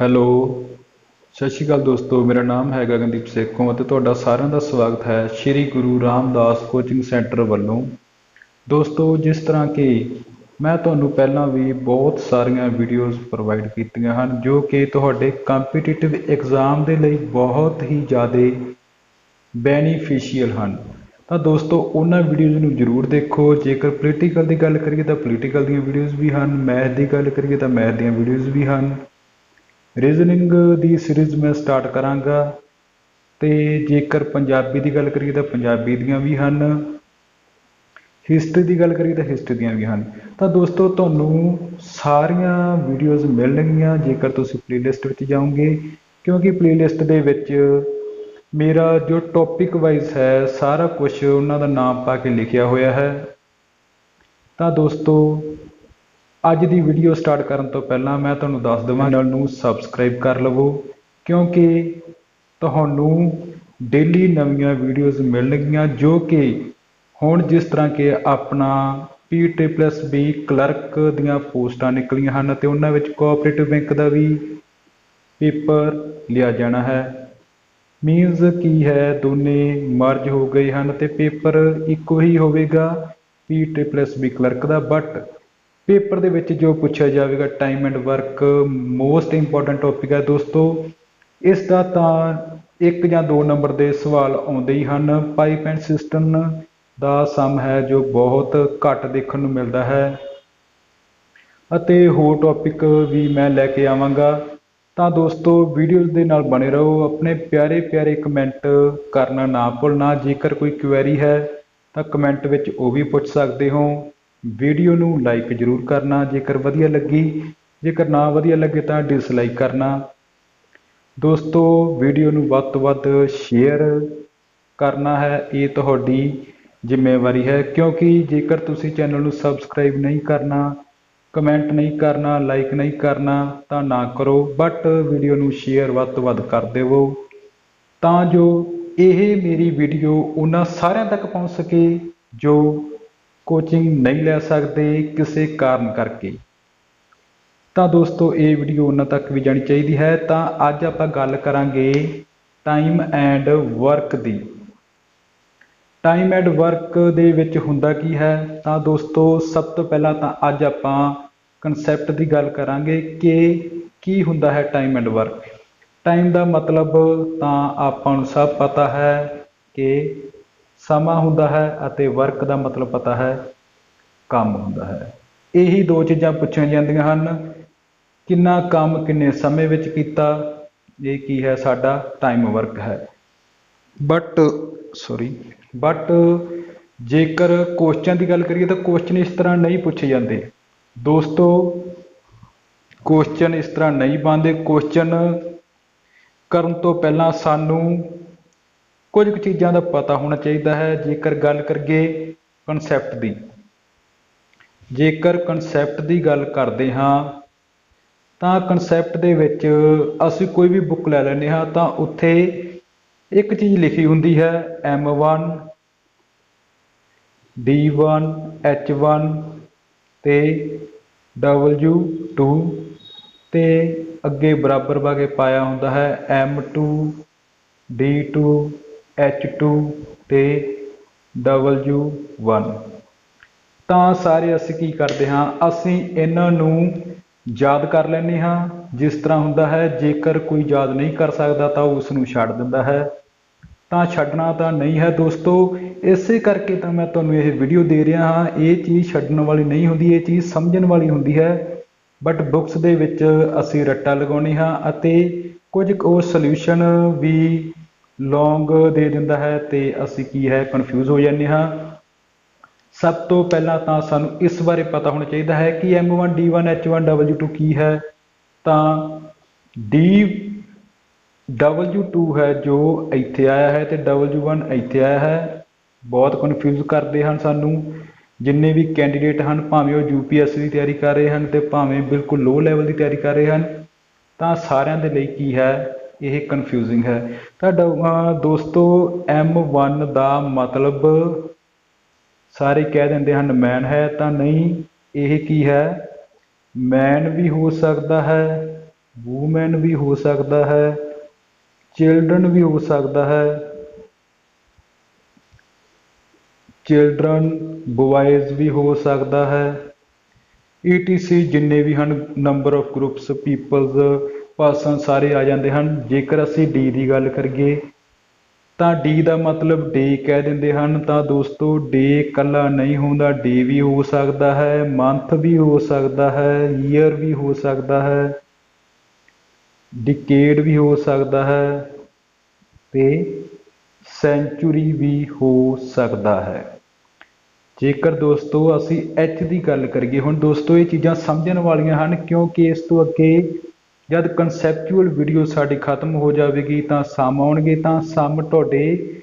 Hello, ਸਤਿ ਸ਼੍ਰੀ ਅਕਾਲ ਦੋਸਤੋ, ਮੇਰਾ ਨਾਮ ਹੈ ਗਗਨਦੀਪ ਸੇਖੋਂ ਅਤੇ ਤੁਹਾਡਾ ਸਾਰਿਆਂ ਦਾ ਸਵਾਗਤ ਹੈ ਸ਼੍ਰੀ ਗੁਰੂ ਰਾਮਦਾਸ ਕੋਚਿੰਗ ਸੈਂਟਰ ਵੱਲੋਂ। ਦੋਸਤੋ, ਜਿਸ ਤਰ੍ਹਾਂ ਕਿ ਮੈਂ ਤੁਹਾਨੂੰ ਪਹਿਲਾਂ ਵੀ ਬਹੁਤ ਸਾਰੀਆਂ ਵੀਡੀਓਜ਼ ਪ੍ਰੋਵਾਈਡ ਕੀਤੀਆਂ ਹਨ, ਜੋ ਕਿ ਤੁਹਾਡੇ ਕੰਪੀਟੀਟਿਵ ਐਗਜ਼ਾਮ ਦੇ ਲਈ ਬਹੁਤ ਹੀ ਜ਼ਿਆਦਾ ਬੈਨੀਫੀਸ਼ੀਅਲ ਹਨ। ਤਾਂ ਦੋਸਤੋ, ਉਹਨਾਂ ਵੀਡੀਓਜ਼ ਨੂੰ ਜ਼ਰੂਰ ਦੇਖੋ। ਜੇਕਰ ਪੋਲੀਟੀਕਲ ਦੀ ਗੱਲ ਕਰੀਏ ਤਾਂ ਪੋਲੀਟੀਕਲ ਦੀਆਂ ਵੀਡੀਓਜ਼ ਵੀ ਹਨ ਮੈਥ ਦੀ ਗੱਲ ਕਰੀਏ ਤਾਂ ਮੈਥ ਦੀਆਂ ਵੀਡੀਓਜ਼ ਵੀ ਹਨ। ਰੀਜ਼ਨਿੰਗ ਦੀ ਸੀਰੀਜ਼ ਮੈਂ ਸਟਾਰਟ ਕਰਾਂਗਾ। ਅਤੇ ਜੇਕਰ ਪੰਜਾਬੀ ਦੀ ਗੱਲ ਕਰੀਏ ਤਾਂ ਪੰਜਾਬੀ ਦੀਆਂ ਵੀ ਹਨ ਹਿਸਟਰੀ ਦੀ ਗੱਲ ਕਰੀਏ ਤਾਂ ਹਿਸਟਰੀ ਦੀਆਂ ਵੀ ਹਨ। ਤਾਂ ਦੋਸਤੋ, ਤੁਹਾਨੂੰ ਸਾਰੀਆਂ ਵੀਡੀਓਜ਼ ਮਿਲਣਗੀਆਂ ਜੇਕਰ ਤੁਸੀਂ ਪਲੇਲਿਸਟ ਵਿੱਚ ਜਾਓਗੇ, ਕਿਉਂਕਿ ਪਲੇਲਿਸਟ ਦੇ ਵਿੱਚ ਮੇਰਾ ਜੋ ਟੌਪਿਕ ਵਾਈਜ਼ ਹੈ, ਸਾਰਾ ਕੁਝ ਉਹਨਾਂ ਦਾ ਨਾਮ ਪਾ ਕੇ ਲਿਖਿਆ ਹੋਇਆ ਹੈ। ਤਾਂ ਦੋਸਤੋ ਅੱਜ ਦੀ ਵੀਡੀਓ ਸਟਾਰਟ ਕਰਨ ਤੋਂ ਪਹਿਲਾਂ ਮੈਂ ਤੁਹਾਨੂੰ ਦੱਸ ਦੇਵਾਂ, ਚੈਨਲ ਨੂੰ ਸਬਸਕ੍ਰਾਈਬ ਕਰ ਲਵੋ, ਕਿਉਂਕਿ ਤੁਹਾਨੂੰ ਡੇਲੀ ਨਵੀਆਂ ਵੀਡੀਓਜ਼ ਮਿਲਣਗੀਆਂ, ਜੋ ਕਿ ਹੁਣ ਜਿਸ ਤਰ੍ਹਾਂ ਕਿ ਆਪਣਾ ਪੀ ਪਲੱਸ ਬੀ ਕਲਰਕ ਦੀਆਂ ਪੋਸਟਾਂ ਨਿਕਲੀਆਂ ਹਨ ਤੇ ਉਹਨਾਂ ਵਿੱਚ ਕੋਆਪਰੇਟਿਵ ਬੈਂਕ ਦਾ ਵੀ ਪੇਪਰ ਲਿਆ ਜਾਣਾ ਹੈ। ਮੀਨਸ ਕੀ ਹੈ? ਦੋਨੇ ਮਰਜ ਹੋ ਗਏ ਹਨ ਤੇ ਪੇਪਰ ਇੱਕੋ ਹੀ ਹੋਵੇਗਾ ਪੀ ਪਲੱਸ ਬੀ ਕਲਰਕ ਦਾ ਬਟ ਪੇਪਰ ਦੇ ਵਿੱਚ ਜੋ ਪੁੱਛਿਆ ਜਾਵੇਗਾ time and work most important topic ਹੈ ਦੋਸਤੋ। ਇਸ ਦਾ ਤਾਂ ਇੱਕ ਜਾਂ ਦੋ ਨੰਬਰ ਦੇ ਸਵਾਲ ਆਉਂਦੇ ਹੀ ਹਨ। ਪਾਈਪ ਐਂਡ ਸਿਸਟਮ ਦਾ ਸਮ ਹੈ ਜੋ ਬਹੁਤ ਘੱਟ ਦੇਖਣ ਨੂੰ ਮਿਲਦਾ ਹੈ। ਅਤੇ ਹੋਰ ਟੌਪਿਕ ਵੀ ਮੈਂ ਲੈ ਕੇ ਆਵਾਂਗਾ। ਤਾਂ ਦੋਸਤੋ ਵੀਡੀਓ ਦੇ ਨਾਲ ਬਣੇ ਰਹੋ। ਆਪਣੇ ਪਿਆਰੇ ਪਿਆਰੇ ਕਮੈਂਟ ਕਰਨਾ ਨਾ ਭੁੱਲਣਾ। ਜੇਕਰ ਕੋਈ ਕੁਐਰੀ ਹੈ, ਤਾਂ ਕਮੈਂਟ ਵਿੱਚ ਉਹ ਵੀ ਪੁੱਛ ਸਕਦੇ ਹੋ। ਵੀਡੀਓ ਨੂੰ ਲਾਈਕ ਜ਼ਰੂਰ ਕਰਨਾ, ਜੇਕਰ ਵਧੀਆ ਲੱਗੀ, ਜੇਕਰ ਨਾ ਵਧੀਆ ਲੱਗੇ ਤਾਂ ਡਿਸਲਾਈਕ ਕਰਨਾ। ਦੋਸਤੋ, ਵੀਡੀਓ ਨੂੰ ਵੱਧ ਤੋਂ ਵੱਧ ਸ਼ੇਅਰ ਕਰਨਾ ਹੈ, ਇਹ ਤੁਹਾਡੀ ਜ਼ਿੰਮੇਵਾਰੀ ਹੈ, ਕਿਉਂਕਿ ਜੇਕਰ ਤੁਸੀਂ ਚੈਨਲ ਨੂੰ ਸਬਸਕ੍ਰਾਈਬ ਨਹੀਂ ਕਰਨਾ ਕਮੈਂਟ ਨਹੀਂ ਕਰਨਾ ਲਾਈਕ ਨਹੀਂ ਕਰਨਾ, ਤਾਂ ਨਾ ਕਰੋ ਬਟ ਵੀਡੀਓ ਨੂੰ ਸ਼ੇਅਰ ਵੱਧ ਤੋਂ ਵੱਧ ਕਰ ਦੇਵੋ। ਤਾਂ ਜੋ ਇਹ ਮੇਰੀ ਵੀਡੀਓ ਉਹਨਾਂ ਸਾਰਿਆਂ ਤੱਕ ਪਹੁੰਚ ਸਕੇ ਜੋ ਕੋਚਿੰਗ ਨਹੀਂ ਲੈ ਸਕਦੇ ਕਿਸੇ ਕਾਰਨ ਕਰਕੇ। ਤਾਂ ਦੋਸਤੋ, ਇਹ ਵੀਡੀਓ ਉਹਨਾਂ ਤੱਕ ਵੀ ਜਾਣੀ ਚਾਹੀਦੀ ਹੈ। ਤਾਂ ਅੱਜ ਆਪਾਂ ਗੱਲ ਕਰਾਂਗੇ ਟਾਈਮ ਐਂਡ ਵਰਕ ਦੀ। ਟਾਈਮ ਐਂਡ ਵਰਕ ਦੇ ਵਿੱਚ ਹੁੰਦਾ ਕੀ ਹੈ? ਤਾਂ ਦੋਸਤੋ, ਸਭ ਤੋਂ ਪਹਿਲਾਂ ਤਾਂ ਅੱਜ ਆਪਾਂ ਕਨਸੈਪਟ ਦੀ ਗੱਲ ਕਰਾਂਗੇ ਕਿ ਕੀ ਹੁੰਦਾ ਹੈ ਟਾਈਮ ਐਂਡ ਵਰਕ ਟਾਈਮ ਦਾ ਮਤਲਬ ਤਾਂ ਆਪਾਂ ਨੂੰ ਸਭ ਪਤਾ ਹੈ ਕਿ ਸਮਾਂ ਹੁੰਦਾ ਹੈ ਅਤੇ ਵਰਕ ਦਾ ਮਤਲਬ ਪਤਾ ਹੈ ਕੰਮ ਹੁੰਦਾ ਹੈ। ਇਹੀ ਦੋ ਚੀਜ਼ਾਂ ਪੁੱਛੀਆਂ ਜਾਂਦੀਆਂ ਹਨ। ਕਿੰਨਾ ਕੰਮ ਕਿੰਨੇ ਸਮੇਂ ਵਿੱਚ ਕੀਤਾ ਇਹ ਕੀ ਹੈ ਸਾਡਾ ਟਾਈਮ ਵਰਕ ਹੈ। ਬਟ ਸੌਰੀ ਬਟ ਜੇਕਰ ਕੁਐਸਚਨ ਦੀ ਗੱਲ ਕਰੀਏ ਤਾਂ ਕੁਐਸਚਨ ਇਸ ਤਰ੍ਹਾਂ ਨਹੀਂ ਪੁੱਛੇ ਜਾਂਦੇ। ਦੋਸਤੋ ਕੁਐਸਚਨ ਇਸ ਤਰ੍ਹਾਂ ਨਹੀਂ ਬਣਦੇ। ਕੁਐਸਚਨ ਕਰਨ ਤੋਂ ਪਹਿਲਾਂ ਸਾਨੂੰ ਕੁਝ ਕੁ ਚੀਜ਼ਾਂ ਦਾ ਪਤਾ ਹੋਣਾ ਚਾਹੀਦਾ ਹੈ, ਜੇਕਰ ਗੱਲ ਕਰੀਏ ਕਨਸੈਪਟ ਦੀ। ਜੇਕਰ ਕਨਸੈਪਟ ਦੀ ਗੱਲ ਕਰਦੇ ਹਾਂ, ਤਾਂ ਕਨਸੈਪਟ ਦੇ ਵਿੱਚ ਅਸੀਂ ਕੋਈ ਵੀ ਬੁੱਕ ਲੈ ਲੈਂਦੇ ਹਾਂ, ਤਾਂ ਉੱਥੇ ਇੱਕ ਚੀਜ਼ ਲਿਖੀ ਹੁੰਦੀ ਹੈ M1 D1 H1 ਤੇ W2 ਤੇ ਅੱਗੇ ਬਰਾਬਰ ਵਾਗੇ ਪਾਇਆ ਹੁੰਦਾ ਹੈ M2 D2 H2 ਤੇ W1 ਤਾਂ ਸਾਰੇ ਅਸੀਂ ਕੀ ਕਰਦੇ ਹਾਂ? ਅਸੀਂ ਇਹਨਾਂ ਨੂੰ ਯਾਦ ਕਰ ਲੈਂਦੇ ਹਾਂ। ਜਿਸ ਤਰ੍ਹਾਂ ਹੁੰਦਾ ਹੈ, ਜੇਕਰ ਕੋਈ ਯਾਦ ਨਹੀਂ ਕਰ ਸਕਦਾ ਤਾਂ ਉਸ ਨੂੰ ਛੱਡ ਦਿੰਦਾ ਹੈ। ਤਾਂ ਛੱਡਣਾ ਤਾਂ ਨਹੀਂ ਹੈ ਦੋਸਤੋ। ਇਸੇ ਕਰਕੇ ਤਾਂ ਮੈਂ ਤੁਹਾਨੂੰ ਇਹ ਵੀਡੀਓ ਦੇ ਰਿਹਾ ਹਾਂ। ਇਹ ਚੀਜ਼ ਛੱਡਣ ਵਾਲੀ ਨਹੀਂ ਹੁੰਦੀ, ਇਹ ਚੀਜ਼ ਸਮਝਣ ਵਾਲੀ ਹੁੰਦੀ ਹੈ। ਬਟ ਬੁੱਕਸ ਦੇ ਵਿੱਚ ਅਸੀਂ ਰੱਟਾ ਲਗਾਉਣੇ ਹਾਂ ਅਤੇ ਕੁਝ ਕੁ ਸੋਲੂਸ਼ਨ ਵੀ ਲੌਂਗ ਦੇ ਦਿੰਦਾ ਹੈ ਤੇ ਅਸੀਂ ਕੀ ਹੈ ਕਨਫਿਊਜ਼ ਹੋ ਜਾਂਦੇ ਹਾਂ। ਸਭ ਤੋਂ ਪਹਿਲਾਂ ਤਾਂ ਸਾਨੂੰ ਇਸ ਬਾਰੇ ਪਤਾ ਹੋਣਾ ਚਾਹੀਦਾ ਹੈ ਕਿ M1 D1 H1 W2 ਕੀ ਹੈ। ਤਾਂ D W2 ਹੈ ਜੋ ਇੱਥੇ ਆਇਆ ਹੈ ਤੇ W1 ਇੱਥੇ ਆਇਆ ਹੈ। ਬਹੁਤ ਕਨਫਿਊਜ਼ ਕਰਦੇ ਹਨ ਸਾਨੂੰ। ਜਿੰਨੇ ਵੀ ਕੈਂਡੀਡੇਟ ਹਨ, ਭਾਵੇਂ ਉਹ ਯੂਪੀਐਸਸੀ ਦੀ ਤਿਆਰੀ ਕਰ ਰਹੇ ਹਨ ਤੇ ਭਾਵੇਂ ਬਿਲਕੁਲ ਲੋ ਲੈਵਲ ਦੀ ਤਿਆਰੀ ਕਰ ਰਹੇ ਹਨ। ਤਾਂ ਸਾਰਿਆਂ ਦੇ ਲਈ ਕੀ ਹੈ? ਇਹ ਕਨਫਿਊਜ਼ਿੰਗ ਹੈ। ਤੁਹਾਡਾ ਦੋਸਤੋ M1 ਦਾ ਮਤਲਬ ਸਾਰੇ ਕਹਿ ਦਿੰਦੇ ਹਨ ਮੈਨ ਹੈ, ਤਾਂ ਨਹੀਂ, ਇਹ ਕੀ ਹੈ? ਮੈਨ ਵੀ ਹੋ ਸਕਦਾ ਹੈ ਵੂਮੈਨ ਵੀ ਹੋ ਸਕਦਾ ਹੈ ਚਿਲਡਰਨ ਵੀ ਹੋ ਸਕਦਾ ਹੈ। ਚਿਲਡਰਨ ਬॉयਜ਼ ਵੀ ਹੋ ਸਕਦਾ ਹੈ। ਈਟੀਸੀ ਜਿੰਨੇ ਵੀ ਹਨ ਨੰਬਰ ਆਫ ਗਰੁੱਪਸ ਪੀਪਲਸ ਭਾਸ਼ਣ ਸਾਰੇ ਆ ਜਾਂਦੇ ਹਨ। ਜੇਕਰ ਅਸੀਂ ਡੀ ਦੀ ਗੱਲ ਕਰੀਏ, ਤਾਂ ਡੀ ਦਾ ਮਤਲਬ ਡੇ ਕਹਿ ਦਿੰਦੇ ਹਨ। ਤਾਂ ਦੋਸਤੋ, ਡੇ ਇਕੱਲਾ ਨਹੀਂ ਹੁੰਦਾ। ਡੇ ਵੀ ਹੋ ਸਕਦਾ ਹੈ, ਮੰਥ ਵੀ ਹੋ ਸਕਦਾ ਹੈ, ਈਅਰ ਵੀ ਹੋ ਸਕਦਾ ਹੈ, ਡਿਕੇਡ ਵੀ ਹੋ ਸਕਦਾ ਹੈ ਤੇ ਸੈਂਚੁਰੀ ਵੀ ਹੋ ਸਕਦਾ ਹੈ। ਜੇਕਰ ਦੋਸਤੋ, ਅਸੀਂ ਐਚ ਦੀ ਗੱਲ ਕਰੀਏ। ਹੁਣ ਦੋਸਤੋ, ਇਹ ਚੀਜ਼ਾਂ ਸਮਝਣ ਵਾਲੀਆਂ ਹਨ ਕਿਉਂਕਿ ਇਸ ਤੋਂ ਅੱਗੇ ਜਦ ਕਨਸੈਪਚੁਅਲ ਵੀਡੀਓ ਸਾਡੀ ਖਤਮ ਹੋ ਜਾਵੇਗੀ ਤਾਂ ਸਮ ਆਉਣਗੇ, ਤਾਂ ਸਮ ਤੁਹਾਡੇ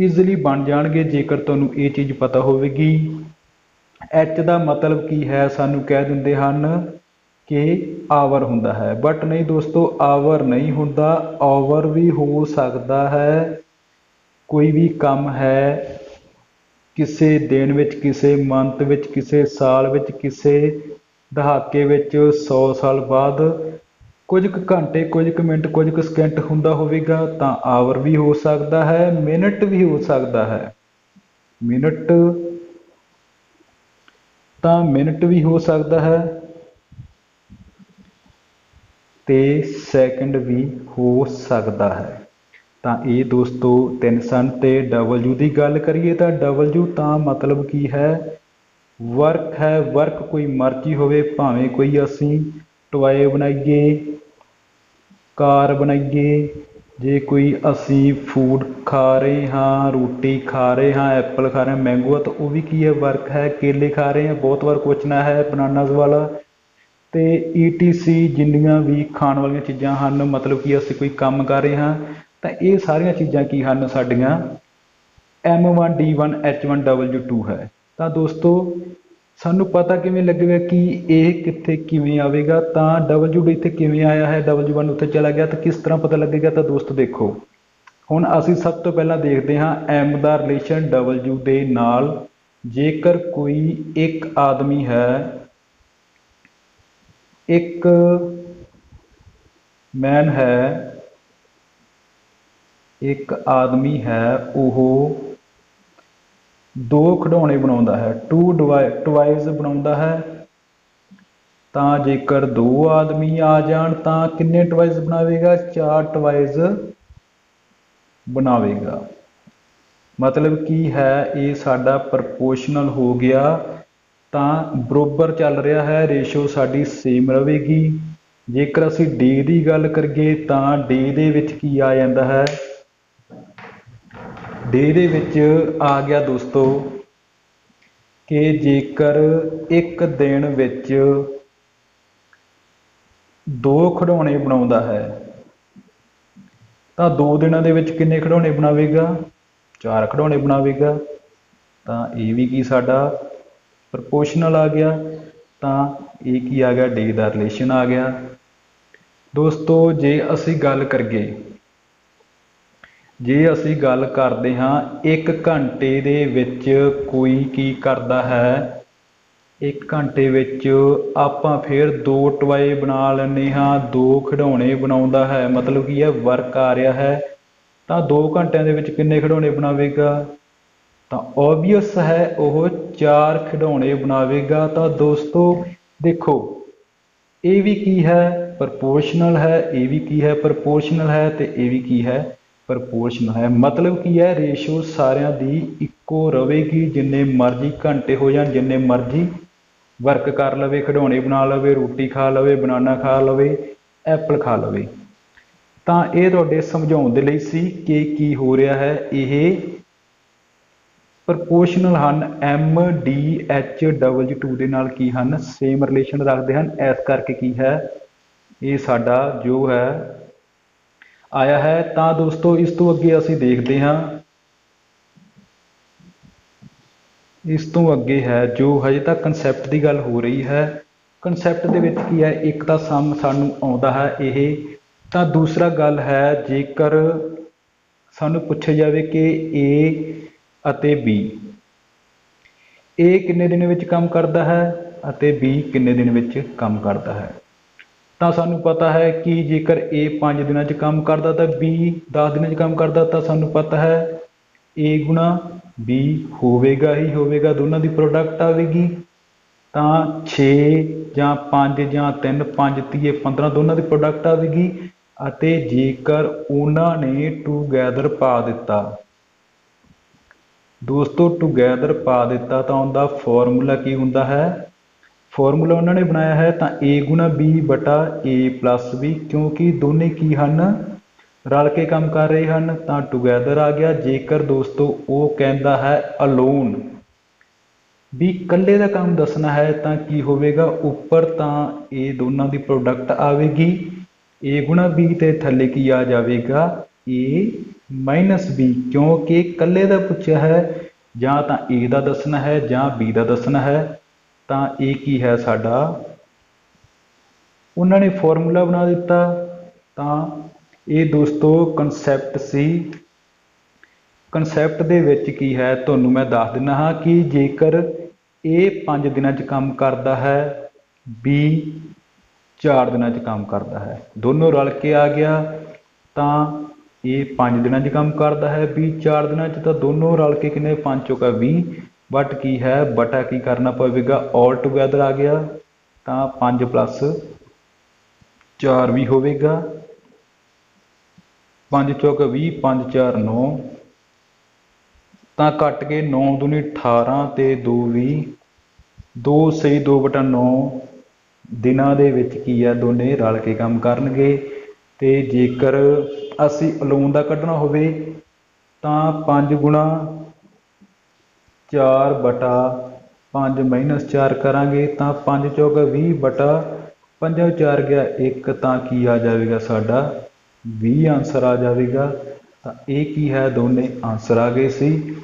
ਈਜ਼ੀਲੀ ਬਣ ਜਾਣਗੇ, ਜੇਕਰ ਤੁਹਾਨੂੰ ਇਹ ਚੀਜ਼ ਪਤਾ ਹੋਵੇਗੀ। ਐਚ ਦਾ ਮਤਲਬ ਕੀ ਹੈ, ਸਾਨੂੰ ਕਹਿ ਦਿੰਦੇ ਹਨ ਕਿ ਆਵਰ ਹੁੰਦਾ ਹੈ। ਬਟ ਨਹੀਂ ਦੋਸਤੋ ਆਵਰ ਨਹੀਂ ਹੁੰਦਾ ਆਵਰ ਵੀ ਹੋ ਸਕਦਾ ਹੈ। ਕੋਈ ਵੀ ਕੰਮ ਹੈ, ਕਿਸੇ ਦਿਨ ਵਿੱਚ, ਕਿਸੇ ਮੰਥ ਵਿੱਚ, ਕਿਸੇ ਸਾਲ ਵਿੱਚ, ਕਿਸੇ ਦਹਾਕੇ ਵਿੱਚ ਸੌ ਸਾਲ ਬਾਅਦ ਕੁਝ ਕੁ ਘੰਟੇ, ਕੁਝ ਕੁ ਮਿੰਟ, ਕੁਝ ਕੁ ਸਕਿੰਟ ਹੁੰਦਾ ਹੋਵੇਗਾ, ਤਾਂ ਆਵਰ ਵੀ ਹੋ ਸਕਦਾ ਹੈ ਮਿੰਟ ਵੀ ਹੋ ਸਕਦਾ ਹੈ। ਮਿੰਟ ਤਾਂ ਮਿੰਟ ਵੀ ਹੋ ਸਕਦਾ ਹੈ ਤੇ ਸੈਕਿੰਡ ਵੀ ਹੋ ਸਕਦਾ ਹੈ। ਤਾਂ ਇਹ ਦੋਸਤੋ ਤਿੰਨ ਸਨ ਤੇ W ਦੀ ਗੱਲ ਕਰੀਏ ਤਾਂ W ਤਾਂ ਮਤਲਬ ਕੀ ਹੈ ਵਰਕ ਹੈ ਵਰਕ ਕੋਈ ਮਰਜ਼ੀ ਹੋਵੇ, ਭਾਵੇਂ ਕੋਈ ਅਸੀਂ ਟੋਏ ਬਣਾਈਏ, ਕਾਰ ਬਣਾਈਏ, ਜੇ ਕੋਈ ਅਸੀਂ ਫੂਡ ਖਾ ਰਹੇ ਹਾਂ, ਰੋਟੀ ਖਾ ਰਹੇ ਹਾਂ ਐਪਲ ਖਾ ਰਹੇ ਹਾਂ ਮੈਂਗੋ ਆ, ਤਾਂ ਉਹ ਵੀ ਕੀ ਹੈ ਵਰਕ ਹੈ, ਕੇਲੇ ਖਾ ਰਹੇ ਹਾਂ, ਬਹੁਤ ਵਾਰ ਪੁੱਛਣਾ ਹੈ ਬਨਾਨਾਸ ਵਾਲਾ। ਤੇ ETC ਜਿੰਨੀਆਂ ਵੀ ਖਾਣ ਵਾਲੀਆਂ ਚੀਜ਼ਾਂ ਹਨ, ਮਤਲਬ ਕਿ ਅਸੀਂ ਕੋਈ ਕੰਮ ਕਰ ਰਹੇ ਹਾਂ, ਤਾਂ ਇਹ ਸਾਰੀਆਂ ਚੀਜ਼ਾਂ ਕੀ ਹਨ ਸਾਡੀਆਂ? M1 D1 H1 W2 ਹੈ। ਤਾਂ ਦੋਸਤੋ, ਸਾਨੂੰ ਪਤਾ ਕਿਵੇਂ ਲੱਗੇਗਾ ਕਿ ਇਹ ਕਿੱਥੇ ਕਿਵੇਂ ਆਵੇਗਾ, ਤਾਂ W ਇੱਥੇ ਕਿਵੇਂ ਆਇਆ ਹੈ W1 ਉੱਥੇ ਚਲਾ ਗਿਆ, ਤਾਂ ਕਿਸ ਤਰ੍ਹਾਂ ਪਤਾ ਲੱਗੇਗਾ ਤਾਂ ਦੋਸਤੋ ਦੇਖੋ। ਹੁਣ ਅਸੀਂ ਸਭ ਤੋਂ ਪਹਿਲਾਂ ਦੇਖਦੇ ਹਾਂ M ਦਾ ਰਿਲੇਸ਼ਨ W ਦੇ ਨਾਲ। ਜੇਕਰ ਕੋਈ ਇੱਕ ਆਦਮੀ ਹੈ, ਇੱਕ ਮੈਨ ਹੈ, ਇੱਕ ਆਦਮੀ ਹੈ, ਉਹ ਦੋ ਖਿਡੌਣੇ ਬਣਾਉਂਦਾ ਹੈ ਟੂ ਟਵਾਈਜ਼ ਬਣਾਉਂਦਾ ਹੈ। ਤਾਂ ਜੇਕਰ ਦੋ ਆਦਮੀ ਆ ਜਾਣ ਤਾਂ ਕਿੰਨੇ ਟਵਾਈਜ਼ ਬਣਾਵੇਗਾ? ਚਾਰ ਟਵਾਈਜ਼ ਬਣਾਵੇਗਾ। ਮਤਲਬ ਕੀ ਹੈ, ਇਹ ਸਾਡਾ ਪ੍ਰਪੋਰਸ਼ਨਲ ਹੋ ਗਿਆ। ਤਾਂ ਬਰੋਬਰ ਚੱਲ ਰਿਹਾ ਹੈ ਰੇਸ਼ੋ ਸਾਡੀ ਸੇਮ ਰਹੇਗੀ। ਜੇਕਰ ਅਸੀਂ ਡੀ ਦੀ ਗੱਲ ਕਰੀਏ ਤਾਂ ਡੀ ਦੇ ਵਿੱਚ ਕੀ ਆ ਜਾਂਦਾ ਹੈ? ਡੇ ਦੇ ਵਿੱਚ ਆ ਗਿਆ ਦੋਸਤੋ ਕਿ ਜੇਕਰ ਇੱਕ ਦਿਨ ਵਿੱਚ ਦੋ ਖਿਡੌਣੇ ਬਣਾਉਂਦਾ ਹੈ, ਤਾਂ ਦੋ ਦਿਨਾਂ ਦੇ ਵਿੱਚ ਕਿੰਨੇ ਖਿਡੌਣੇ ਬਣਾਵੇਗਾ? ਚਾਰ ਖਿਡੌਣੇ ਬਣਾਵੇਗਾ। ਤਾਂ ਇਹ ਵੀ ਕੀ ਸਾਡਾ ਪ੍ਰਪੋਰਸ਼ਨਲ ਆ ਗਿਆ। ਤਾਂ ਇਹ ਕੀ ਆ ਗਿਆ? ਡੇ ਦਾ ਰਿਲੇਸ਼ਨ ਆ ਗਿਆ। ਦੋਸਤੋ, ਜੇ ਅਸੀਂ ਗੱਲ ਕਰੀਏ ਜੇ ਅਸੀਂ ਗੱਲ ਕਰਦੇ ਹਾਂ, ਇੱਕ ਘੰਟੇ ਦੇ ਵਿੱਚ ਕੋਈ ਕੀ ਕਰਦਾ ਹੈ? ਇੱਕ ਘੰਟੇ ਵਿੱਚ ਆਪਾਂ ਫਿਰ ਦੋ ਟਵਾਏ ਬਣਾ ਲੈਂਦੇ ਹਾਂ, ਦੋ ਖਿਡੌਣੇ ਬਣਾਉਂਦਾ ਹੈ। ਮਤਲਬ ਕੀ ਹੈ ਵਰਕ ਆ ਰਿਹਾ ਹੈ। ਤਾਂ 2 ਘੰਟਿਆਂ ਦੇ ਵਿੱਚ ਕਿੰਨੇ ਖਿਡੌਣੇ ਬਣਾਵੇਗਾ? ਤਾਂ ਓਬਵੀਅਸ ਹੈ, ਉਹ ਚਾਰ ਖਿਡੌਣੇ ਬਣਾਵੇਗਾ। ਤਾਂ ਦੋਸਤੋ, ਦੇਖੋ, ਇਹ ਵੀ ਕੀ ਹੈ? ਪ੍ਰਪੋਰਸ਼ਨਲ ਹੈ, ਇਹ ਵੀ ਕੀ ਹੈ? ਪ੍ਰਪੋਰਸ਼ਨਲ ਹੈ ਤੇ ਇਹ ਵੀ ਕੀ ਹੈ? ਪ੍ਰਪੋਰਸ਼ਨਲ ਹੈ। ਮਤਲਬ ਕੀ ਹੈ, ਰੇਸ਼ੋ ਸਾਰਿਆਂ ਦੀ ਇੱਕੋ ਰਵੇਗੀ। ਜਿੰਨੇ ਮਰਜ਼ੀ ਘੰਟੇ ਹੋ ਜਾਣ, ਜਿੰਨੇ ਮਰਜ਼ੀ ਵਰਕ ਕਰ ਲਵੇ, ਖਿਡੌਣੇ ਬਣਾ ਲਵੇ, ਰੋਟੀ ਖਾ ਲਵੇ, ਬਨਾਨਾ ਖਾ ਲਵੇ, ਐਪਲ ਖਾ ਲਵੇ। ਤਾਂ ਇਹ ਤੁਹਾਡੇ ਸਮਝਾਉਣ ਦੇ ਲਈ ਸੀ ਕਿ ਕੀ ਹੋ ਰਿਹਾ ਹੈ। ਇਹ ਪ੍ਰਪੋਰਸ਼ਨਲ ਹਨ M D H W2 ਦੇ ਨਾਲ ਕੀ ਹਨ? ਸੇਮ ਰਿਲੇਸ਼ਨ ਰੱਖਦੇ ਹਨ। ਇਸ ਕਰਕੇ ਕੀ ਹੈ? ਇਹ ਸਾਡਾ ਜੋ ਹੈ ਆਇਆ ਹੈ, ਤਾਂ ਦੋਸਤੋ, ਇਸ ਤੋਂ ਅੱਗੇ ਅਸੀਂ ਦੇਖਦੇ ਹਾਂ। ਇਸ ਤੋਂ ਅੱਗੇ ਹੈ, ਜੋ ਹਜੇ ਤੱਕ ਕਨਸੈਪਟ ਦੀ ਗੱਲ ਹੋ ਰਹੀ ਹੈ। ਕਨਸੈਪਟ ਦੇ ਵਿੱਚ ਕੀ ਹੈ? ਇੱਕ ਤਾਂ ਸਮ ਸਾਨੂੰ ਆਉਂਦਾ ਹੈ ਇਹ। ਤਾਂ ਦੂਸਰਾ ਗੱਲ ਹੈ, ਜੇਕਰ ਸਾਨੂੰ ਪੁੱਛਿਆ ਜਾਵੇ ਕਿ A ਅਤੇ B, A ਕਿੰਨੇ ਦਿਨ ਵਿੱਚ ਕੰਮ ਕਰਦਾ ਹੈ ਅਤੇ B ਕਿੰਨੇ ਦਿਨ ਵਿੱਚ ਕੰਮ ਕਰਦਾ ਹੈ? ਤਾਂ ਸਾਨੂੰ ਪਤਾ ਹੈ ਕਿ ਜੇਕਰ A 5 ਦਿਨਾਂ 'ਚ ਕੰਮ ਕਰਦਾ ਤਾਂ B 10 ਦਿਨਾਂ 'ਚ ਕੰਮ ਕਰਦਾ ਤਾਂ ਸਾਨੂੰ ਪਤਾ ਹੈ A ਗੁਣਾ B ਹੋਵੇਗਾ ਹੀ ਹੋਵੇਗਾ, ਦੋਨਾਂ ਦੀ ਪ੍ਰੋਡਕਟ ਆਵੇਗੀ। ਤਾਂ 6 ਜਾਂ 5 ਜਾਂ 3 5 ਤੀਏ 15 ਦੋਨਾਂ ਦੀ ਪ੍ਰੋਡਕਟ ਆਵੇਗੀ ਅਤੇ ਜੇਕਰ ਉਹਨਾਂ ਨੇ ਟੂਗੇਦਰ ਪਾ ਦਿੱਤਾ, ਦੋਸਤੋ ਟੂਗੇਦਰ ਪਾ ਦਿੱਤਾ ਤਾਂ ਉਹਦਾ ਫਾਰਮੂਲਾ ਕੀ ਹੁੰਦਾ ਹੈ? ਫਾਰਮੂਲਾ ਉਹਨਾਂ ਨੇ ਬਣਾਇਆ ਹੈ ਤਾਂ a ਗੁਣਾ b ਬਟਾ a ਪਲੱਸ b, ਕਿਉਂਕਿ ਦੋਨੇ ਕੀ ਹਨ? ਰਲ ਕੇ ਕੰਮ ਕਰ ਰਹੇ ਹਨ, ਤਾਂ ਟੂਗੇਦਰ ਆ ਗਿਆ। ਜੇਕਰ ਦੋਸਤੋ, ਉਹ ਕਹਿੰਦਾ ਹੈ ਅਲੋਨ ਵੀ ਇਕੱਲੇ ਦਾ ਕੰਮ ਦੱਸਣਾ ਹੈ ਤਾਂ ਕੀ ਹੋਵੇਗਾ? ਉੱਪਰ ਤਾਂ ਇਹ ਦੋਨਾਂ ਦੀ ਪ੍ਰੋਡਕਟ ਆਵੇਗੀ। A ਗੁਣਾ b ਤੇ ਥੱਲੇ ਕੀ ਆ ਜਾਵੇਗਾ? A ਮਾਈਨਸ b, ਕਿਉਂਕਿ ਇਕੱਲੇ ਦਾ ਪੁੱਛਿਆ ਹੈ, ਜਾਂ ਤਾਂ a ਦਾ ਦੱਸਣਾ ਹੈ, ਜਾਂ b ਦਾ ਦੱਸਣਾ ਹੈ। ਤਾਂ ਇਹ ਕੀ ਹੈ ਸਾਡਾ? ਉਹਨਾਂ ਨੇ ਫਾਰਮੂਲਾ ਬਣਾ ਦਿੱਤਾ, ਤਾਂ ਇਹ ਦੋਸਤੋ ਕਨਸੈਪਟ ਸੀ। ਕਨਸੈਪਟ ਦੇ ਵਿੱਚ ਕੀ ਹੈ, ਤੁਹਾਨੂੰ ਮੈਂ ਦੱਸ ਦਿੰਦਾ ਹਾਂ ਕਿ ਜੇਕਰ ਇਹ 5 ਦਿਨਾਂ 'ਚ ਕੰਮ ਕਰਦਾ ਹੈ, B 4 ਦਿਨਾਂ 'ਚ ਕੰਮ ਕਰਦਾ ਹੈ। ਦੋਨੋਂ ਰਲ ਕੇ ਆ ਗਿਆ, ਤਾਂ ਇਹ 5 ਦਿਨਾਂ 'ਚ ਕੰਮ ਕਰਦਾ ਹੈ, B 4 ਦਿਨਾਂ 'ਚ, ਤਾਂ ਦੋਨੋਂ ਰਲ ਕੇ ਕਿੰਨੇ? 5 ਚੁੱਕਾ 20 ਬਟ ਕੀ ਹੈ? ਬਟਾ ਕੀ ਕਰਨਾ ਪਵੇਗਾ? ਆਲ ਟੁਗੇਦਰ ਆ ਗਿਆ। ਤਾਂ 5 ਪਲੱਸ 4 ਵੀ ਹੋਵੇਗਾ। 5 ਚੌਕ 20 5 4 9 ਤਾਂ ਕੱਟ ਕੇ 9 ਦੂਣੀ 18 ਤੇ 2 20 2 ਸਹੀ 2 ਬਟਾ 9 ਦਿਨਾਂ ਦੇ ਵਿੱਚ ਕੀ ਹੈ? ਦੋਨੇ ਰਲ ਕੇ ਕੰਮ ਕਰਨਗੇ। ਤੇ ਜੇਕਰ ਅਸੀਂ ਅਲੋਨ ਦਾ ਕੱਢਣਾ ਹੋਵੇ, ਤਾਂ 5 ਗੁਣਾ 4 ਬਟਾ 5 ਮਾਈਨਸ 4 ਕਰਾਂਗੇ ਤਾਂ 5 ਚੌਕ 20 ਬਟਾ 5 4 ਗਿਆ 1 ਤਾਂ ਕੀ ਆ ਜਾਵੇਗਾ ਸਾਡਾ 20 ਆਨਸਰ ਆ ਜਾਵੇਗਾ। ਤਾਂ ਇਹ ਕੀ ਹੈ? ਦੋਨੇ ਆਨਸਰ ਆ ਗਏ ਸੀ।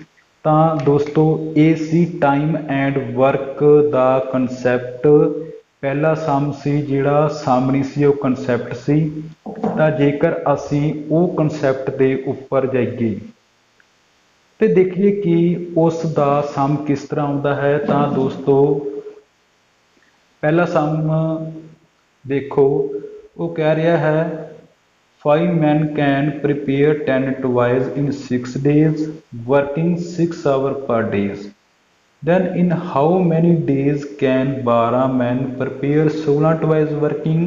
ਤਾਂ ਦੋਸਤੋ, ਇਹ ਸੀ ਟਾਈਮ ਐਂਡ ਵਰਕ ਦਾ ਕਨਸੈਪਟ ਪਹਿਲਾ ਸਮ ਸੀ ਜਿਹੜਾ ਸਾਹਮਣੀ ਸੀ, ਉਹ ਕਨਸੈਪਟ ਸੀ। ਤਾਂ ਜੇਕਰ ਅਸੀਂ ਉਹ ਕਨਸੈਪਟ ਦੇ ਉੱਪਰ ਜਾਈਏ ਤੇ ਦੇਖੀਏ ਕਿ ਉਸ ਦਾ ਸਮ ਕਿਸ ਤਰ੍ਹਾਂ ਆਉਂਦਾ ਹੈ ਤਾਂ ਦੋਸਤੋ ਪਹਿਲਾ ਸਮ ਦੇਖੋ ਉਹ ਕਹਿ ਰਿਹਾ ਹੈ five men can prepare 10 toys in 6 days working 6 hours per days then in how many days can 12 men prepare 16 toys working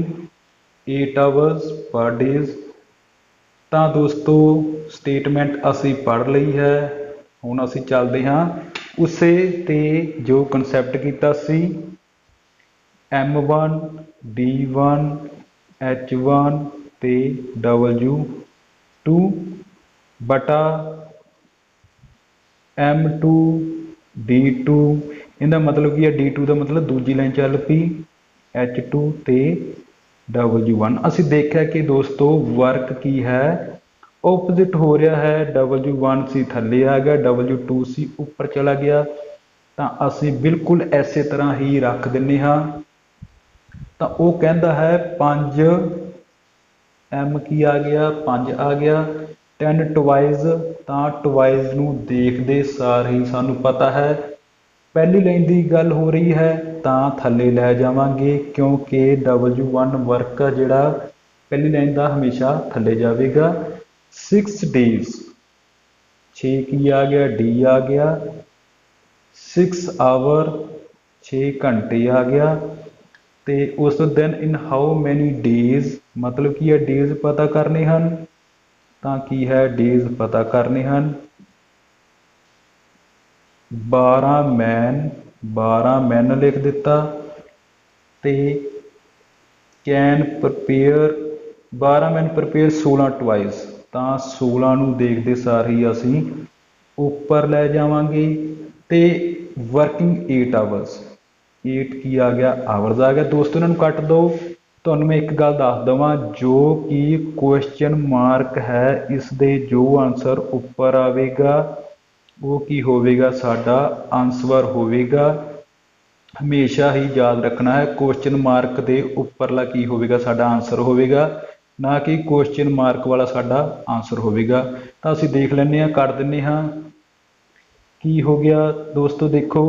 8 hours per days ਤਾਂ ਦੋਸਤੋ ਸਟੇਟਮੈਂਟ ਅਸੀਂ ਪੜ੍ਹ ਲਈ ਹੈ। ਹੁਣ ਅਸੀਂ ਚੱਲਦੇ ਹਾਂ। ਉਸੇ ਤੇ ਜੋ ਕਨਸੈਪਟ ਕੀਤਾ ਸੀ M1 D1 H1 ਤੇ W2 ਬਟਾ M2 D2 ਇਹਦਾ ਮਤਲਬ ਕੀ ਹੈ? D2 ਦਾ ਮਤਲਬ ਦੂਜੀ ਲਾਈਨ ਚੱਲ ਪਈ H2 ਤੇ W1 ਅਸੀਂ ਦੇਖਿਆ ਕਿ ਦੋਸਤੋ ਵਰਕ ਕੀ ਹੈ? ਆਪੋਜ਼ਿਟ ਹੋ ਰਿਹਾ ਹੈ W1 ਸੀ ਥੱਲੇ ਆ ਗਿਆ W2 ਸੀ ਉੱਪਰ ਚਲਾ ਗਿਆ। ਤਾਂ ਅਸੀਂ ਬਿਲਕੁਲ ਐਸੇ ਤਰ੍ਹਾਂ ਹੀ ਰੱਖ ਦਿੰਨੇ ਹਾਂ। ਤਾਂ ਉਹ ਕਹਿੰਦਾ ਹੈ 5 m ਕੀ ਆ ਗਿਆ? 5 ਆ ਗਿਆ। 10 ਟਵਾਈਜ਼ ਤਾਂ ਟਵਾਈਜ਼ ਨੂੰ ਦੇਖਦੇ ਸਾਰ ਹੀ ਸਾਨੂੰ ਪਤਾ ਹੈ। ਪਹਿਲੀ ਲਾਈਨ ਦੀ ਗੱਲ ਹੋ ਰਹੀ ਹੈ, ਤਾਂ ਥੱਲੇ ਲੈ ਜਾਵਾਂਗੇ, ਕਿਉਂਕਿ W1 ਵਰਕ ਜਿਹੜਾ, ਪਹਿਲੀ ਲਾਈਨ ਦਾ ਹਮੇਸ਼ਾ ਥੱਲੇ ਜਾਵੇਗਾ। 6 ਡੇਜ਼ 6 ਕੀ ਆ ਗਿਆ? D ਆ ਗਿਆ। 6 ਆਵਰ 6 ਘੰਟੇ ਆ ਗਿਆ। ਤੇ ਉਸ ਦਿਨ ਇਨ ਹਾਊ ਮੈਨੀ ਡੇਜ਼ ਮਤਲਬ ਕੀ ਹੈ? ਡੇਜ਼ ਪਤਾ ਕਰਨੇ ਹਨ। ਤਾਂ ਕੀ ਹੈ? ਡੇਜ਼ ਪਤਾ ਕਰਨੇ ਹਨ। 12 ਮੈਨ 12 ਮੈਨ ਲਿਖ ਦਿੱਤਾ। ਤੇ can prepare 12 man prepare 16 twice ਤਾਂ 16 ਨੂੰ ਦੇਖਦੇ ਸਾਰ ਹੀ ਅਸੀਂ ਉੱਪਰ ਲੈ ਜਾਵਾਂਗੇ ਤੇ ਵਰਕਿੰਗ 8 ਆਵਰਸ 8 ਕੀ ਆ ਗਿਆ? ਆਵਰਸ ਆ ਗਿਆ। ਦੋਸਤੋ, ਇਹਨਾਂ ਨੂੰ ਕੱਟ ਦਿਓ। ਤੁਹਾਨੂੰ ਮੈਂ ਇੱਕ ਗੱਲ ਦੱਸ ਦਵਾਂ, ਜੋ ਕਿ ਕੁਐਸਚਨ ਮਾਰਕ ਹੈ ਇਸ ਦੇ ਜੋ ਆਨਸਰ ਉੱਪਰ ਆਵੇਗਾ, ਉਹ ਕੀ ਹੋਵੇਗਾ? ਸਾਡਾ ਆਨਸਰ ਹੋਵੇਗਾ। ਹਮੇਸ਼ਾ ਹੀ ਯਾਦ ਰੱਖਣਾ ਹੈ ਕੁਐਸਚਨ ਮਾਰਕ ਦੇ ਉੱਪਰਲਾ ਕੀ ਹੋਵੇਗਾ? ਸਾਡਾ ਆਨਸਰ ਹੋਵੇਗਾ। ਨਾ ਕਿ ਕੁਐਸਚਨ ਮਾਰਕ ਵਾਲਾ ਸਾਡਾ ਆਨਸਰ ਹੋਵੇਗਾ। ਤਾਂ ਅਸੀਂ ਦੇਖ ਲੈਂਦੇ ਹਾਂ ਕਰ ਦਿੰਨੇ ਹਾਂ। ਕੀ ਹੋ ਗਿਆ? ਦੋਸਤੋ ਦੇਖੋ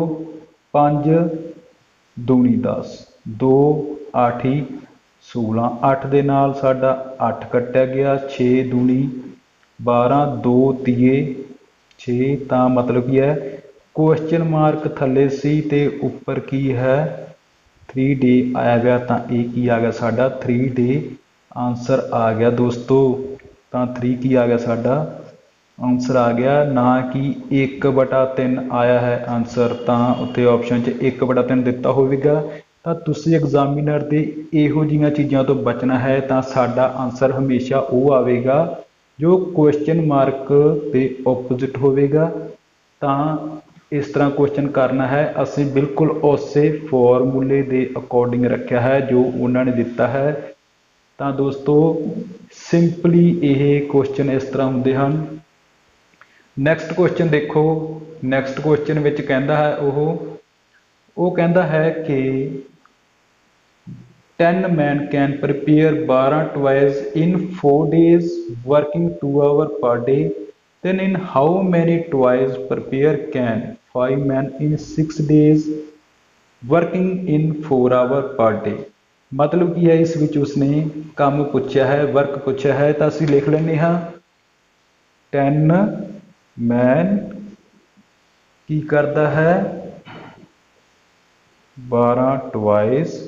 5 ਦੂਣੀ 10 2 8 ਹੀ 16 8 ਦੇ ਨਾਲ ਸਾਡਾ 8 ਕੱਟਿਆ ਗਿਆ 6 ਦੂਣੀ 12 2 ਤੀਏ 6 ਤਾਂ ਮਤਲਬ ਕੀ ਹੈ ਕੁਐਸਚਨ ਮਾਰਕ ਥੱਲੇ ਸੀ ਤੇ ਉੱਪਰ ਕੀ ਹੈ? 3D ਆਇਆ ਗਿਆ ਤਾਂ ਇਹ ਕੀ ਆ ਗਿਆ ਸਾਡਾ? 3D ਆਨਸਰ ਆ ਗਿਆ ਦੋਸਤੋ। ਤਾਂ 3 ਕੀ ਆ ਗਿਆ ਸਾਡਾ? ਆਨਸਰ ਆ ਗਿਆ ਨਾ ਕਿ 1/3 ਆਇਆ ਹੈ ਆਨਸਰ ਤਾਂ ਉੱਤੇ ਆਪਸ਼ਨ 'ਚ 1/3 ਦਿੱਤਾ ਹੋਵੇਗਾ। ਤਾਂ ਤੁਸੀਂ ਐਗਜ਼ਾਮੀਨਰ ਦੇ ਇਹੋ ਜਿਹੀਆਂ ਚੀਜ਼ਾਂ ਤੋਂ ਬਚਣਾ ਹੈ ਤਾਂ ਸਾਡਾ ਆਨਸਰ ਹਮੇਸ਼ਾ ਉਹ ਆਵੇਗਾ ਜੋ ਕੁਐਸਚਨ ਮਾਰਕ ਦੇ ਆਪੋਜ਼ਿਟ ਹੋਵੇਗਾ। ਤਾਂ ਇਸ ਤਰ੍ਹਾਂ ਕੁਐਸਚਨ ਕਰਨਾ ਹੈ। ਅਸੀਂ ਬਿਲਕੁਲ ਉਸੇ ਫਾਰਮੂਲੇ ਦੇ ਅਕੋਰਡਿੰਗ ਰੱਖਿਆ ਹੈ ਜੋ ਉਹਨਾਂ ਨੇ ਦਿੱਤਾ ਹੈ। ਤਾਂ ਦੋਸਤੋ ਸਿੰਪਲੀ ਇਹ ਕੁਐਸਚਨ ਇਸ ਤਰ੍ਹਾਂ ਹੁੰਦੇ ਹਨ ਨੈਕਸਟ ਕੁਐਸਚਨ ਦੇਖੋ ਨੈਕਸਟ ਕੁਐਸਚਨ ਵਿੱਚ ਕਹਿੰਦਾ ਹੈ ਉਹ ਉਹ ਕਹਿੰਦਾ ਹੈ ਕਿ 10 men can prepare 12 toys in 4 days working 2 hour per day then in how many toys prepare can 5 men in 6 days working in 4 hour per day ਮਤਲਬ ਕੀ ਹੈ ਇਸ ਵਿੱਚ ਉਸਨੇ ਕੰਮ ਪੁੱਛਿਆ ਹੈ ਵਰਕ ਪੁੱਛਿਆ ਹੈ ਤਾਂ ਅਸੀਂ ਲਿਖ ਲੈਂਦੇ ਹਾਂ 10 ਮੈਨ ਕੀ ਕਰਦਾ ਹੈ 12 twice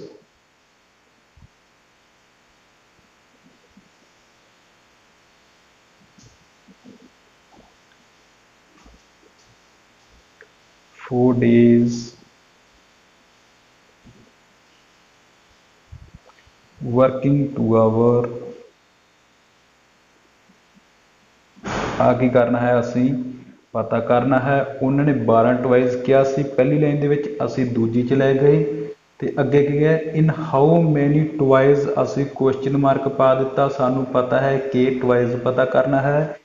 four days working two hour ਆ ਕੀ ਕਰਨਾ ਹੈ ਅਸੀਂ? ਪਤਾ ਕਰਨਾ ਹੈ, ਉਹਨਾਂ ਨੇ 12 ਟਵਾਈਸ ਕਿਹਾ ਸੀ, ਪਹਿਲੀ ਲਾਈਨ ਦੇ ਵਿੱਚ ਅਸੀਂ ਦੂਜੀ ਚ ਲੈ ਗਏ। ਤੇ ਅੱਗੇ ਕੀ ਹੈ? ਇਨ ਹਾਊ ਮੈਨੀ ਟਵਾਈਸ ਅਸੀਂ ਕੁਐਸਚਨ ਮਾਰਕ ਪਾ ਦਿੱਤਾ? ਸਾਨੂੰ ਪਤਾ ਹੈ ਕਿ ਟਵਾਈਸ ਪਤਾ ਕਰਨਾ ਹੈ।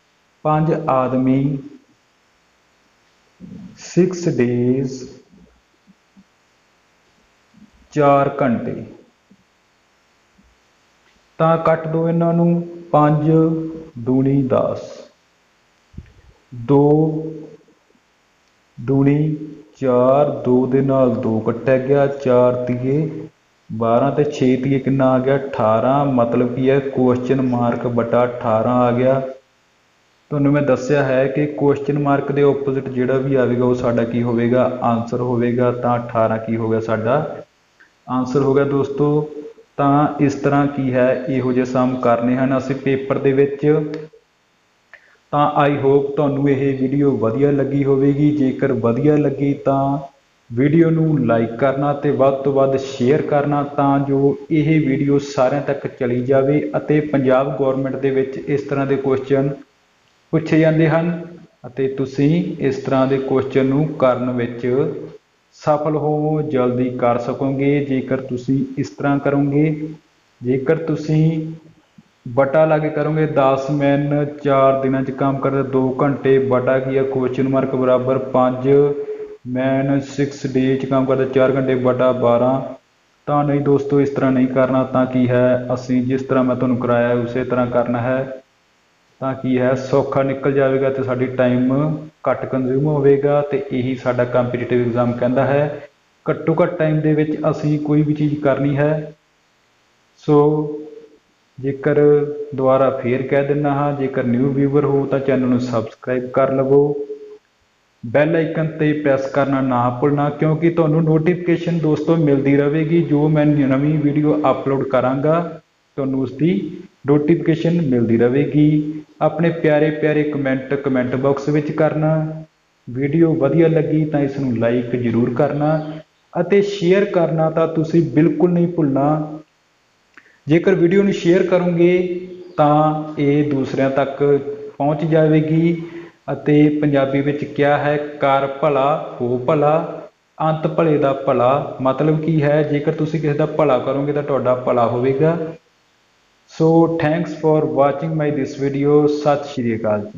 ਪੰਜ ਆਦਮੀ 6 days 4 ਘੰਟੇ। ਤਾਂ ਕੱਟ ਦੋ ਇਹਨਾਂ ਨੂੰ। 5 ਦੂਣੀ 10 2 ਦੂਣੀ 4 2 ਦੇ ਨਾਲ 2 ਕੱਟਿਆ ਗਿਆ। 4 ਤੀਏ 12 ਤੇ 6 ਤੀਏ ਕਿੰਨਾ ਆ ਗਿਆ? 18 ਮਤਲਬ ਕੀ ਹੈ ਕੁਐਸਚਨ ਮਾਰਕ ਬਟਾ 18 ਆ ਗਿਆ। ਤੁਹਾਨੂੰ ਮੈਂ ਦੱਸਿਆ ਹੈ ਕਿ ਕੁਐਸਚਨ ਮਾਰਕ ਦੇ ਆਪੋਜ਼ਿਟ ਜਿਹੜਾ ਵੀ ਆਵੇਗਾ, ਉਹ ਸਾਡਾ ਕੀ ਹੋਵੇਗਾ? ਆਨਸਰ ਹੋਵੇਗਾ। ਤਾਂ 18 ਕੀ ਹੋ ਗਿਆ ਸਾਡਾ? ਆਨਸਰ ਹੋ ਗਿਆ ਦੋਸਤੋ ਤਾਂ ਇਸ ਤਰ੍ਹਾਂ ਕੀ ਹੈ? ਇਹੋ ਜਿਹੇ ਸਮ ਕਰਨੇ ਹਨ ਅਸੀਂ ਪੇਪਰ ਦੇ ਵਿੱਚ। ਤਾਂ ਆਈ ਹੋਪ ਤੁਹਾਨੂੰ ਇਹ ਵੀਡੀਓ ਵਧੀਆ ਲੱਗੀ ਹੋਵੇਗੀ। ਜੇਕਰ ਵਧੀਆ ਲੱਗੀ ਤਾਂ ਵੀਡੀਓ ਨੂੰ ਲਾਈਕ ਕਰਨਾ ਤੇ ਵੱਧ ਤੋਂ ਵੱਧ ਸ਼ੇਅਰ ਕਰਨਾ ਤਾਂ ਜੋ ਇਹ ਵੀਡੀਓ ਸਾਰਿਆਂ ਤੱਕ ਚਲੀ ਜਾਵੇ ਅਤੇ ਪੰਜਾਬ ਗਵਰਨਮੈਂਟ ਦੇ ਵਿੱਚ ਇਸ ਤਰ੍ਹਾਂ ਦੇ ਕੁਐਸਚਨ ਪੁੱਛੇ ਜਾਂਦੇ ਹਨ ਅਤੇ ਤੁਸੀਂ ਇਸ ਤਰ੍ਹਾਂ ਦੇ ਕੁਐਸਚਨ ਨੂੰ ਕਰਨ ਵਿੱਚ ਸਫਲ ਹੋਵੋ ਜਲਦੀ ਕਰ ਸਕੋਗੇ। ਜੇਕਰ ਤੁਸੀਂ ਇਸ ਤਰ੍ਹਾਂ ਕਰੋਗੇ, ਜੇਕਰ ਤੁਸੀਂ ਬਟਾ ਲਾ ਕੇ ਕਰੋਗੇ 10 ਮੈਨ 4 ਦਿਨਾਂ 'ਚ ਕੰਮ ਕਰਦੇ 2 ਘੰਟੇ ਬਟਾ ਕੀ ਹੈ ਕੁਐਸਚਨ ਮਾਰਕ ਬਰਾਬਰ 5 ਮੈਨ 6 ਡੇ 'ਚ ਕੰਮ ਕਰਦੇ 4 ਘੰਟੇ ਬਟਾ 12 ਤਾਂ ਨਹੀਂ ਦੋਸਤੋ, ਇਸ ਤਰ੍ਹਾਂ ਨਹੀਂ ਕਰਨਾ ਤਾਂ ਕੀ ਹੈ? ਅਸੀਂ ਜਿਸ ਤਰ੍ਹਾਂ ਮੈਂ ਤੁਹਾਨੂੰ ਕਰਾਇਆ, ਉਸੇ ਤਰ੍ਹਾਂ ਕਰਨਾ ਹੈ। ਤਾਂ ਕੀ ਹੈ, ਸੌਖਾ ਨਿਕਲ ਜਾਵੇਗਾ ਤੇ ਸਾਡੀ ਟਾਈਮ ਘੱਟ ਕੰਜ਼ਿਊਮ ਹੋਵੇਗਾ ਤੇ ਇਹੀ ਸਾਡਾ ਕੰਪੀਟੀਟਿਵ ਐਗਜ਼ਾਮ ਕਹਿੰਦਾ ਹੈ। ਘੱਟੋ ਘੱਟ ਟਾਈਮ ਦੇ ਵਿੱਚ ਅਸੀਂ ਕੋਈ ਵੀ ਚੀਜ਼ ਕਰਨੀ ਹੈ। ਸੋ ਜੇਕਰ ਦੁਬਾਰਾ ਫੇਰ ਕਹਿ ਦਿੰਦਾ ਹਾਂ, ਜੇਕਰ ਨਿਊ ਵੀਵਰ ਹੋ ਤਾਂ ਚੈਨਲ ਨੂੰ ਸਬਸਕ੍ਰਾਈਬ ਕਰ ਲਵੋ। ਬੈਲ ਆਈਕਨ ਤੇ ਪ੍ਰੈਸ ਕਰਨਾ ਨਾ ਭੁੱਲਣਾ, ਕਿਉਂਕਿ ਤੁਹਾਨੂੰ ਨੋਟੀਫਿਕੇਸ਼ਨ ਦੋਸਤੋ ਮਿਲਦੀ ਰਹੇਗੀ ਜੋ ਮੈਂ ਨਵੀਂ ਵੀਡੀਓ ਅਪਲੋਡ ਕਰਾਂਗਾ। ਤੁਹਾਨੂੰ ਉਸ ਦੀ ਨੋਟੀਫਿਕੇਸ਼ਨ ਮਿਲਦੀ ਰਹੇਗੀ। ਆਪਣੇ ਪਿਆਰੇ ਪਿਆਰੇ ਕਮੈਂਟ ਕਮੈਂਟ ਬਾਕਸ ਵਿੱਚ ਕਰਨਾ। ਵੀਡੀਓ ਵਧੀਆ ਲੱਗੀ ਤਾਂ ਇਸ ਨੂੰ ਲਾਈਕ ਜ਼ਰੂਰ ਕਰਨਾ ਅਤੇ ਸ਼ੇਅਰ ਕਰਨਾ ਤਾਂ ਤੁਸੀਂ ਬਿਲਕੁਲ ਨਹੀਂ ਭੁੱਲਣਾ। ਜੇਕਰ ਵੀਡੀਓ ਨੂੰ ਸ਼ੇਅਰ ਕਰੋਗੇ ਤਾਂ ਇਹ ਦੂਸਰਿਆਂ ਤੱਕ ਪਹੁੰਚ ਜਾਵੇਗੀ ਅਤੇ ਪੰਜਾਬੀ ਵਿੱਚ ਕਿਹਾ ਹੈ, ਕਰ ਭਲਾ, ਹੋ ਭਲਾ। ਅੰਤ ਭਲੇ ਦਾ ਭਲਾ ਮਤਲਬ ਕੀ ਹੈ? ਜੇਕਰ ਤੁਸੀਂ ਕਿਸੇ ਦਾ ਭਲਾ ਕਰੋਗੇ ਤਾਂ ਤੁਹਾਡਾ ਭਲਾ ਹੋਵੇਗਾ। So thanks for watching my this video. Sat Shri Akal